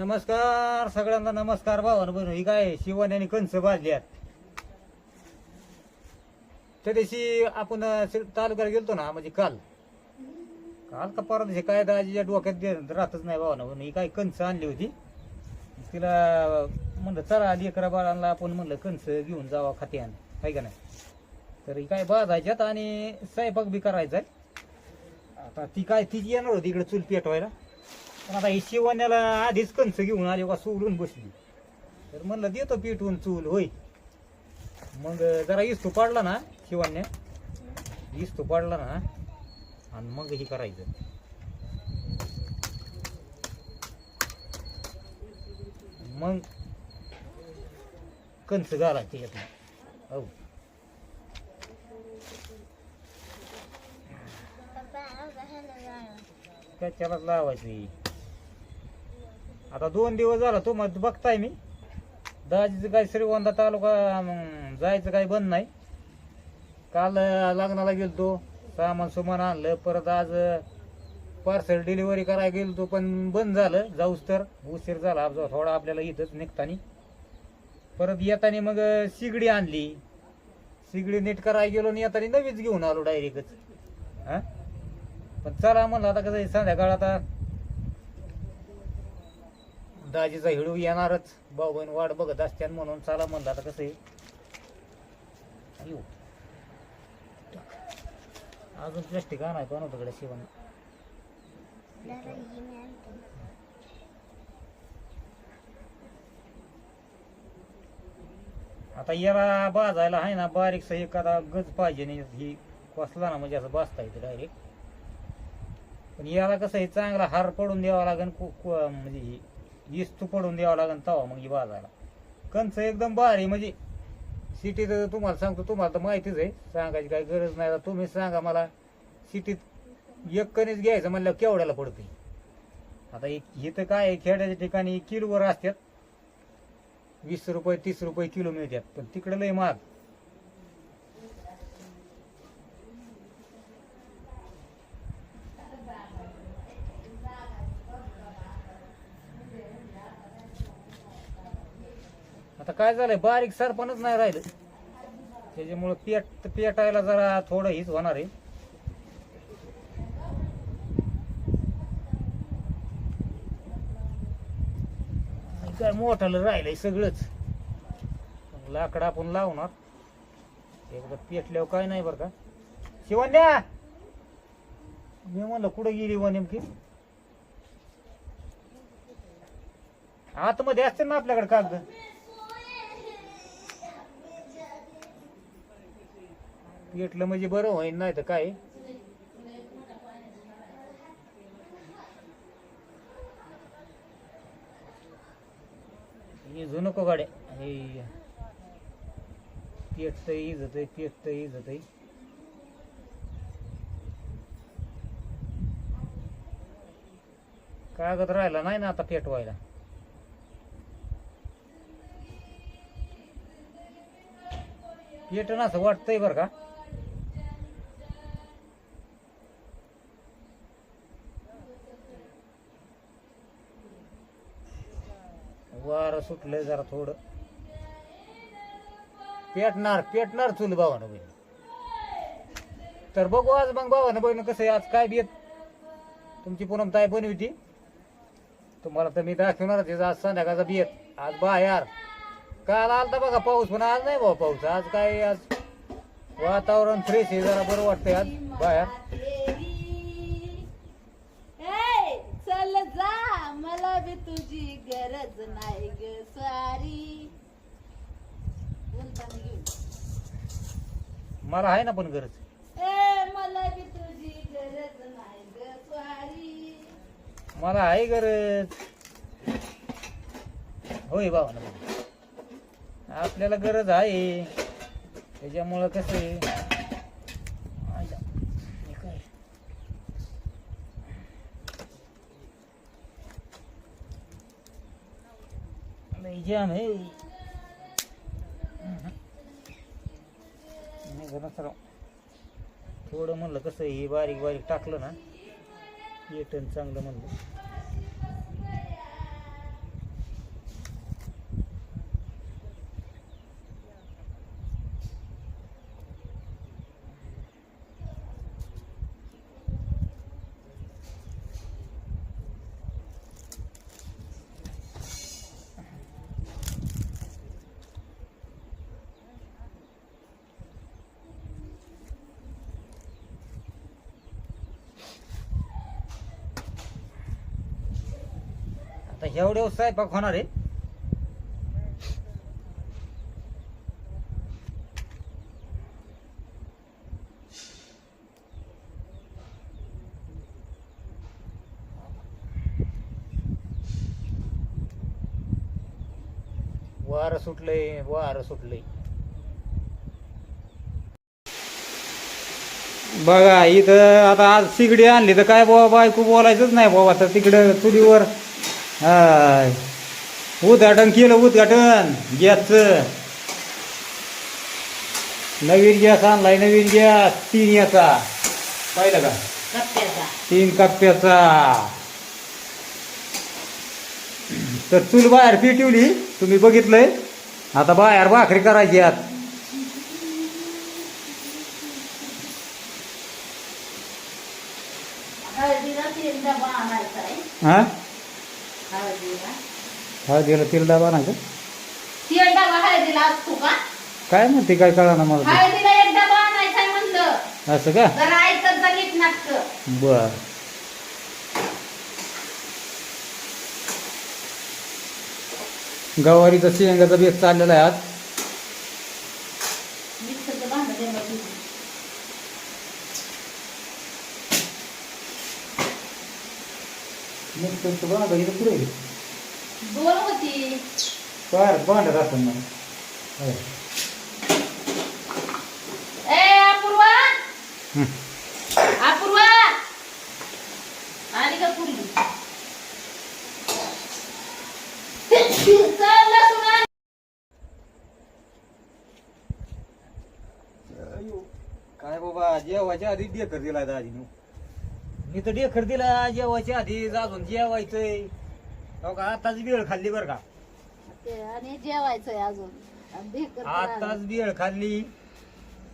नमस्कार सगळ्यांना नमस्कार भावानं बरं ही काय? शिवण आणि कंस बाजल्यात त्या दिवशी आपण तालुक्याला गेलतो ना म्हणजे काल. काल का परत काय दाजीच्या डोक्यात राहतच नाही भावानं म्हणून ही काय कंस आणली होती. तिला म्हणलं चला लेकरा बाळांना आपण म्हणलं कंस घेऊन जावा खात्यान. काय का नाही? तर ही काय बाजायच्यात आणि स्वयंपाक बी करायचा आता ती काय तिची येणार होती इकडे चूल पेटवायला. पण आता ही शिवण्याला आधीच कंस घेऊन आली का सोडून बसली. तर म्हणलं देतो पेटवून चूल होय. मग जरा इस्तू पाडला ना शिवण्या. इस्तू पाडला ना आणि मग हे करायचं. मग कंस घालायचे यातनं. हो. काय त्याला लावायचं आता दोन दिवस झाला तो मग बघताय मी. दाजीचं काय श्रीगोंदा तालुका मग जायचं काही बंद नाही. काल लग्नाला गेलतो सामान सुमान आणलं परत आज पार्सल डिलिव्हरी करायला गेलतो पण बंद झालं जाऊस तर. उशीर झाला अब थोडा आपल्याला इथंच निघतानी. परत येताना मग शिगडी आणली. शिगडी नीट करायला गेलो आणि येताना नवीच घेऊन आलो डायरेक्टच हा? पण चला म्हणलं आता कसं संध्याकाळ आता दाजीचा हिडू येणारच. भाऊ बहीण वाट बघत असत्यान म्हणून चला म्हणलं आता कसं आहे. अजून प्लास्टिक आणाय पण होतं कडे शिवण आता याला बाजायला आहे ना बारीकसा एखादा गज पाहिजे नाही ही कसला ना म्हणजे असं बसता येते डायरेक्ट पण याला कसं हे चांगला हार पडून द्यावा लागेल म्हणजे ही इस्तू पडून द्यावा लागेल तवा मग ही बाजायला. कंच एकदम भारी म्हणजे सिटीत तुम्हाला सांगतो तुम्हाला तर माहितीच आहे सांगायची काही गरज नाही. तुम्ही सांगा मला सिटीत एक कणीच घ्यायचं म्हणलं केवढ्याला पडते आता हे इथं काय आहे, खेड्याच्या ठिकाणी किलोवर असतात. वीस रुपये तीस रुपये किलो मिळतात. पण तिकडे लय महाग. काय झालंय? बारीक सरपणच नाही राहिलं. त्याच्यामुळं पेट पेटायला जरा थोडं हीच होणार आहे. काय मोठालं राहिलंय सगळंच. लाकड आपण लावणार. एकदा पेटल्यावर काय नाही बरं का. शिवण्या! मी म्हणलं कुठं गेली व नेमकी? आतमध्ये असते ना आपल्याकडे कागद? पेटलं म्हणजे बरं होईन नाही तर काय? इजू नको गाड्या. हे पेटत इजत पेटत इजत कागद राहिला नाही ना आता पेटवायला ना असं वाटतंय बरं का? वारं सुटलंय जरा थोडं. पेटणार पेटणार चुल भावानं बहिण. तर बघू आज मग भावानं बहीण कसं आहे आज काय बी तुमची पूनम ताई होती. तुम्हाला तर मी दाखवणारच आज संध्याकाळचा बियत आज बाहेर. काल आलता बघा पाऊस पण आज नाही भाऊ पाऊस. आज काय आज वातावरण फ्रेश आहे जरा बरं वाटतंय आज बाहेर ए, चल जा मला बी तुझी गरज नाही ग सारी बोलताना घेऊन. मला आहे ना पण गरज. ए मला बी तुझी गरज नाही ग स्वारी. मला आहे गरज. होय बाबा ना आपल्याला गरज आहे. त्याच्यामुळं कसं आहे? जाम आहे. राव. थोडं म्हणलं कसं हे बारीक बारीक टाकलं ना येटन चांगलं म्हणलं एवढ्या स्वयंपाक होणार आहे. वार सुटलंय वार सुटलंय. बघा इथं आता आज सिगडी आणली तर काय बाबा बायको बोलायचंच नाही बाबा तर तिकडं चुलीवर हाय. उद्घाटन केलं उद्घाटन. गॅसचं. नवीन गॅस आणलाय नवीन गॅस. तीन याचा. पाहिलं का? तीन कप्प्याचा. तर चूल बाहेर पेटवली. तुम्ही बघितलंय. आता बाहेर भाकरी करायची आत. हा? हळदीला तेल डबा नाही का? तेल डबा हळदीला असतो का? काय म्हणते काय कळा ना मला ते. हळदीला एक डबा आणायचा आहे म्हणलं. असं का? जरा ऐकत जा नीट नाटक. बर. गवारीचा शेंगाचा बेस चाललेला आहे आज. मिक्सरचं भांडं भांडं इथं पुढे बाहेर भांडत असं मला. ए अपूर्वा. अपूर्वा आली का आण. काय बाबा जेवायच्या आधी डेकर दिलाय दाजीने. मी तर डेकर दिला जेवायच्या आधी अजून जेवायचंय. का आताच वेळ खाल्ली बरं का. आणि जेवायचंय अजून. तर आताच. वेळ खाल्ली.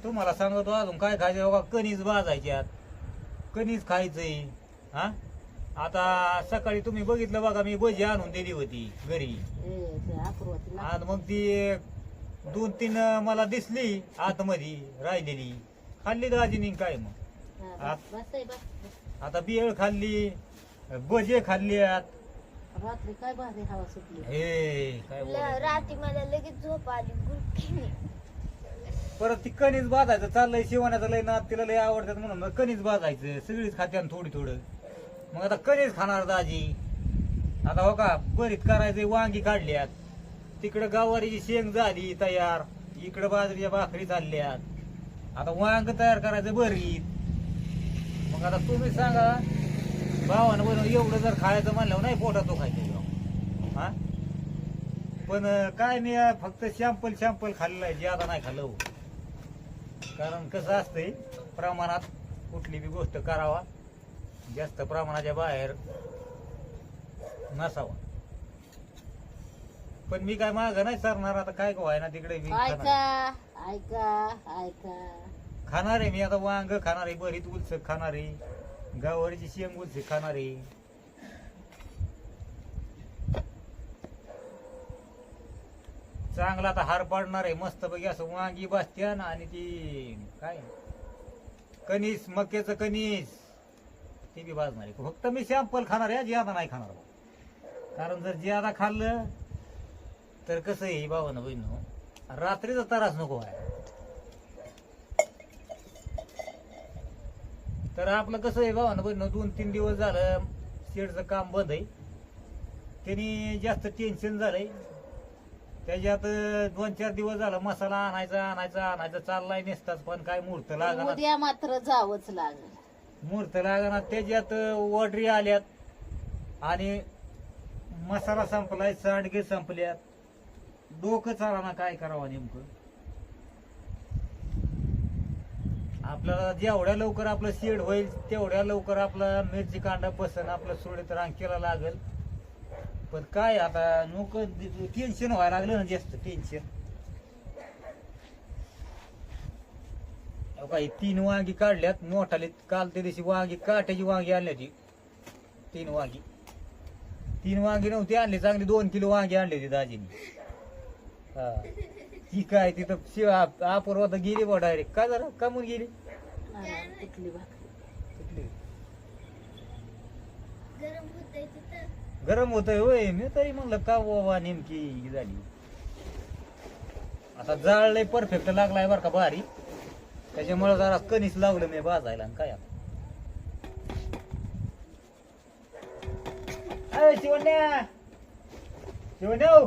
तुम्हाला सांगतो अजून काय खायचं बघा कणीस भाजायच्यात कणीस खायचंय हा? आता सकाळी तुम्ही बघितलं बघा मी भजी आणून दिली होती घरी. ए, ते आणि मग ती दोन तीन मला दिसली आतमध्ये राहिलेली. खाल्ली दाजीनी काय मग? हा, आत- बस आहे, बस, बस. आता बिळ खाल्ली भजे खाल्ल्यात रात्री काय भारी हवा सुटली. हे काय बोलायचं. रात्री मला लगेच झोप आली परत ती कणीस भाजायचं चाललंय शिवण्याचं लय नात तिला लय आवडतात म्हणून मग कणीस भाजायचं सगळीच खात्यान थोडी थोडं. मग आता कणीस खाणार दाजी. आता हो का बरीच करायचंय वांगी काढल्यात. तिकडं गावारीची शेंग झाली तयार इकडं बाजरीच्या भाकरी चालल्यात. आता वांग तयार करायचं बरीत मग आता तुम्ही सांगा भावानं बनवून एवढं जर खायचं म्हणल्यावर नाही पोटात तो खायचं हा? पण काय मी फक्त शॅम्पल शॅम्पल खाल्लेलं आहे ज्यादा नाही खाल्लं. कारण कसं असतंय प्रमाणात कुठली बी गोष्ट करावा जास्त प्रमाणाच्या बाहेर नसावा. पण मी काय माग नाही सरणार आता काय काय ना तिकडे मी ऐका खाणार. ऐका ऐका. खाणार आहे मी आता वांग खाणार आहे बरीच उलसक खाणार. आहे गावारीची शेंग उलसक खाणार आहे चांगला आता हार पाडणार आहे मस्त पैकी असं वांगी बसत्यान आणि ती काय कणीस मक्याचं कणीस ते बी भाजणार आहे फक्त मी सॅम्पल खाणार आहे जियादा नाही खाणार कारण जर ज्यादा खाल्लं तर कसं आहे भावानं बहिण रात्रीचा त्रास नको आहे तर आपलं कसं आहे भावानं बहिण दोन तीन दिवस झालं शेडचं काम बंद आहे. त्यांनी जास्त टेन्शन झालंय. त्याच्यात दोन चार दिवस झालं मसाला आणायचा आणायचा आणायचा चाललाय नसताच पण काय मुहूर्त लागणार? उद्या मात्र जावंच लागेल मुहूर्त लागणार. त्याच्यात ऑर्डरी आल्यात. आणि मसाला संपलाय सांडगे संपल्यात. डोकं चालना काय करावं नेमकं? आपल्याला जेवढ्या लवकर आपलं शेड होईल तेवढ्या लवकर आपला मिरची कांदा बसन आपलं सोडीत रांग केला लागेल. पण काय आता नको टेन्शन व्हायला लागलं ना जास्त टेन्शन अहो काही तीन वांगी काढल्यात मोठाले. काल त्या दिवशी वांगी काट्याची वांगी आणली तीन वांगी. तीन वांगी नव्हती आणली चांगली दोन किलो वांगी आणली होती दाजीने. हा. ती काय तिथं शिव अपूर्वा तर गेली बा डायरेक्ट काय झालं? कमून गेली? नाही, कुठली भाकरी. कुठली? गरम होत तिथं. गरम होतंय होय. मी तरी म्हणलं का बाबा नेमकी ही झाली? आता जाळ लय परफेक्ट लागलाय बरं का भारी. त्याच्यामुळे जरा कणीस लावलं मी भाजायला आणि काय आता. अय शिवण्या! शिवण्या हो.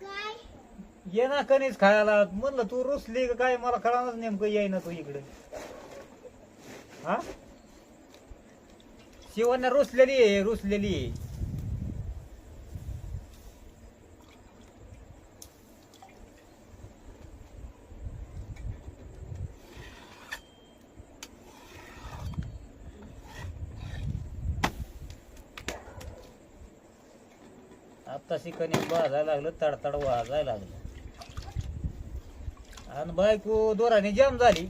काय ये ना कणीस खायला. म्हणलं तू रुसली का काय? मला कळणार नेमकं येई ना तू इकडे. हा? शिवांना रुसलेली आहे रुसलेली आहे. आत्ताशी कणीस वाजायला लागलं तडतड वाजायला लागलं. आणि बायको दोराने जाम झाली.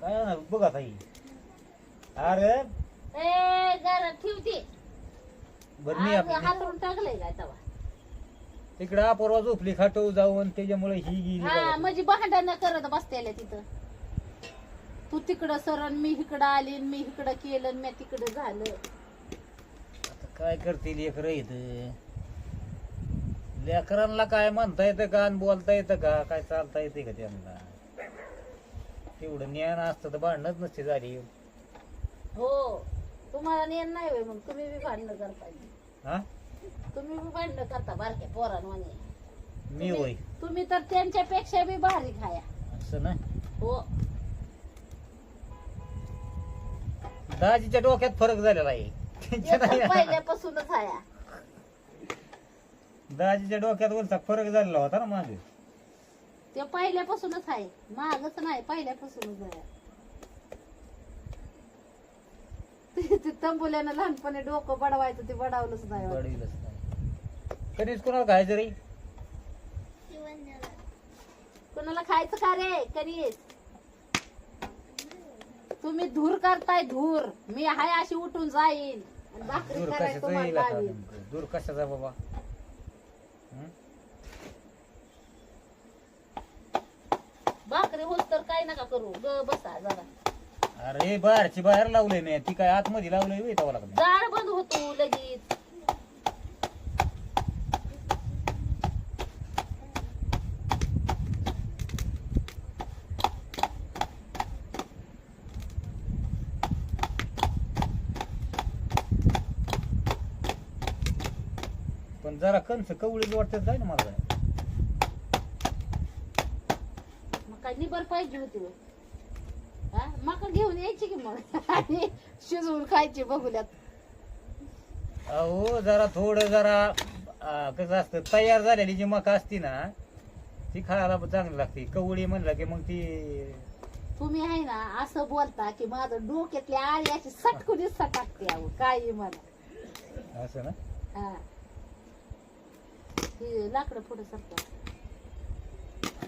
काय होणार बघ ही अरे ए जरा ठेवते. बर मी आज आपली हातरून टाकलंय काय तवा? तिकडे अपूर्वा झोपली खाटव जाऊन त्याच्यामुळे ही गेली हा बघा. म्हणजे भांडण करत बसतेले तिथं. तू तिकडं सरण मी इकडं आली मी इकडं केलं मी तिकडं झालं. काय करतील लेकर इथ? लेकरांना काय म्हणता येतं का आणि बोलता येतं का? काय चालता येते का त्यांना? तेवढं ज्ञान असतं तर भांडणच नसते झाली. हो तुम्हाला नेन नाही होय मग तुम्ही बी भांडणं करता हा? तुम्ही बी भांडणं करता बारक्या पोरांवानी. मी होय. तुम्ही तर त्यांच्यापेक्षा बी भारी खाया. असं ना? हो. दाजीच्या डोक्यात फरक झालेला आहे. पहिल्यापासूनच आया दाजीच्या डोक्यात वरचा फरक झालेला होता ना माझे ते पहिल्यापासूनच आहे. मागच नाही पहिल्यापासूनच आहे. ते- तंबुल्यानं लहानपणी डोकं बडवायचं ते बडावलंच नाही वाटतं. बडविलंच नाही. कधीच कोणाला खायचं रे? कोणाला खायचं का रे? कधीच. तुम्ही धूर करताय धूर. मी हाय अशी उठून जाईन. दूर कशाचा येईल आता. नेमकं? दूर कशाचा बाबा हं? भाकरी होत तर काय नका करू ग बसा जरा अरे बाहेरची बाहेर लावलंय मी ती काय आतमध्ये लावलंय तवा लागलं जाळ बंद होतो लगेच जरा कंस कवळी वाटत जाय ना मला मग काय निबर पाहिजे होती होय. हा? मका घेऊन यायची की मग? आणि शिजवून खायची बघूल्यात. अहो जरा थोडं जरा आ, कसं असतं तयार झालेली जी मका असती ना ती खायला चांगली लागते. कवळी म्हणलं की मग ती तुम्ही आहे ना असं बोलता की माझं डोक्यातली आळी अशी सटकुनी सटाकते अहो काही म्हणा. असं ना? हा. लाकडं पुढे सरतात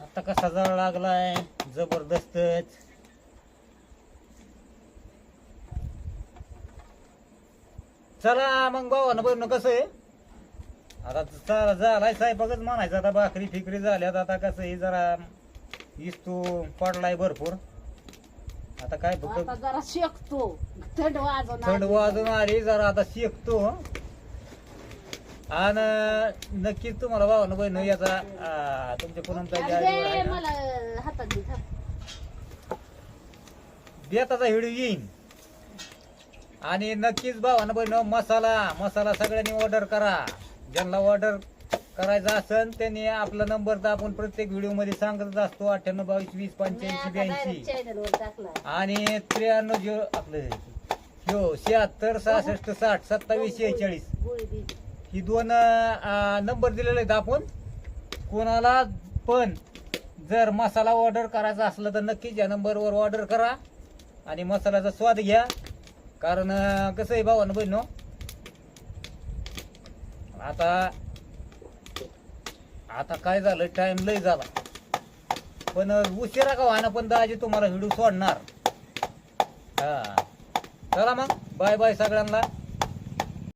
आता कसा जळ लागलाय? जबरदस्तच चला मग भावानं बरं कसं आहे? आता चला झालाय स्वयंपाकच म्हणायचं. आता भाकरी फिकरी झाल्यात. आता कसं आहे जरा इस्तू पडलाय भरपूर. आता काय आता फक्त जरा शेकतो. थंड थंड आली. वाजून आली जरा आता शेकतो. आणि नक्कीच तुम्हाला भावानं बहिण याचा आ, तुमच्या मला हातात दे थांब. बेताचा व्हिडिओ येईन. आणि नक्कीच भावानं बहिण मसाला मसाला सगळ्यांनी ऑर्डर करा. ज्यांना ऑर्डर करायचा असेल त्यांनी आपला नंबर तर आपण प्रत्येक व्हिडिओमध्ये सांगतच असतो अठ्ठ्याण्णव बावीस वीस मी पंच्याऐंशी आता ब्याऐंशी. आणि त्र्याण्णव झिरो आपलं ह्यो शहात्तर सहासष्ट साठ सत्तावीस शेहेचाळीस. गोळी. ही दोन नंबर दिलेले आहेत आपण. कोणाला पण जर मसाला ऑर्डर करायचा असला तर नक्कीच या नंबरवर ऑर्डर करा. आणि मसाल्याचा स्वाद घ्या. कारण कसं आहे भावानं बहिणो आता आता काय झालं? टाइम लय झाला. पण उशिरा का व्हायना पण दाजी तुम्हाला व्हिडिओ सोडणार. हा. चला मग. बाय बाय सगळ्यांना.